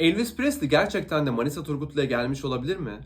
Elvis Presley gerçekten de Manisa Turgutlu'ya gelmiş olabilir mi?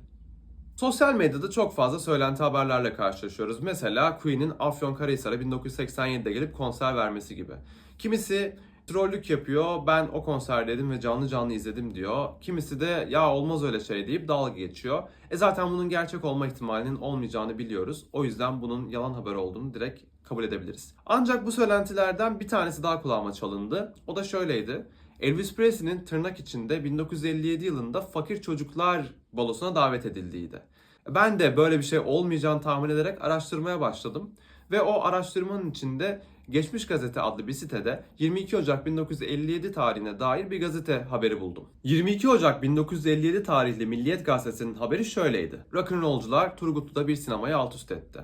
Sosyal medyada çok fazla söylenti haberlerle karşılaşıyoruz. Mesela Queen'in Afyonkarahisar'a 1987'de gelip konser vermesi gibi. Kimisi trollük yapıyor, ben o konserdeydim ve canlı canlı izledim diyor. Kimisi de ya olmaz öyle şey deyip dalga geçiyor. E zaten bunun gerçek olma ihtimalinin olmayacağını biliyoruz. O yüzden bunun yalan haber olduğunu direkt kabul edebiliriz. Ancak bu söylentilerden bir tanesi daha kulağıma çalındı. O da şöyleydi. Elvis Presley'nin tırnak içinde 1957 yılında fakir çocuklar balosuna davet edildiğiydi. Ben de böyle bir şey olmayacağını tahmin ederek araştırmaya başladım. Ve o araştırmanın içinde Geçmiş Gazete adlı bir sitede 22 Ocak 1957 tarihine dair bir gazete haberi buldum. 22 Ocak 1957 tarihli Milliyet Gazetesi'nin haberi şöyleydi. Rock'n'rollcular Turgutlu'da bir sinemayı alt üst etti.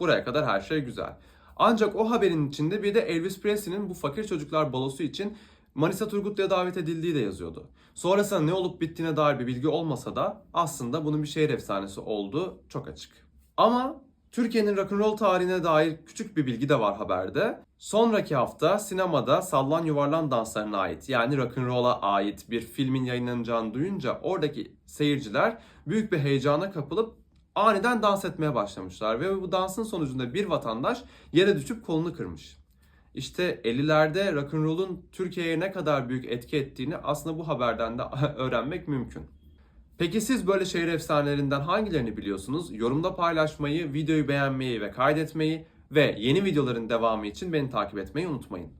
Buraya kadar her şey güzel. Ancak o haberin içinde bir de Elvis Presley'nin bu fakir çocuklar balosu için Manisa Turgutlu'ya davet edildiği de yazıyordu. Sonrasında ne olup bittiğine dair bir bilgi olmasa da aslında bunun bir şehir efsanesi olduğu çok açık. Ama Türkiye'nin rock'n'roll tarihine dair küçük bir bilgi de var haberde. Sonraki hafta sinemada Sallan Yuvarlan danslarına ait yani rock'n'roll'a ait bir filmin yayınlanacağını duyunca oradaki seyirciler büyük bir heyecana kapılıp aniden dans etmeye başlamışlar ve bu dansın sonucunda bir vatandaş yere düşüp kolunu kırmış. İşte 50'lerde rock'n'roll'un Türkiye'ye ne kadar büyük etki ettiğini aslında bu haberden de öğrenmek mümkün. Peki siz böyle şehir efsanelerinden hangilerini biliyorsunuz? Yorumda paylaşmayı, videoyu beğenmeyi ve kaydetmeyi ve yeni videoların devamı için beni takip etmeyi unutmayın.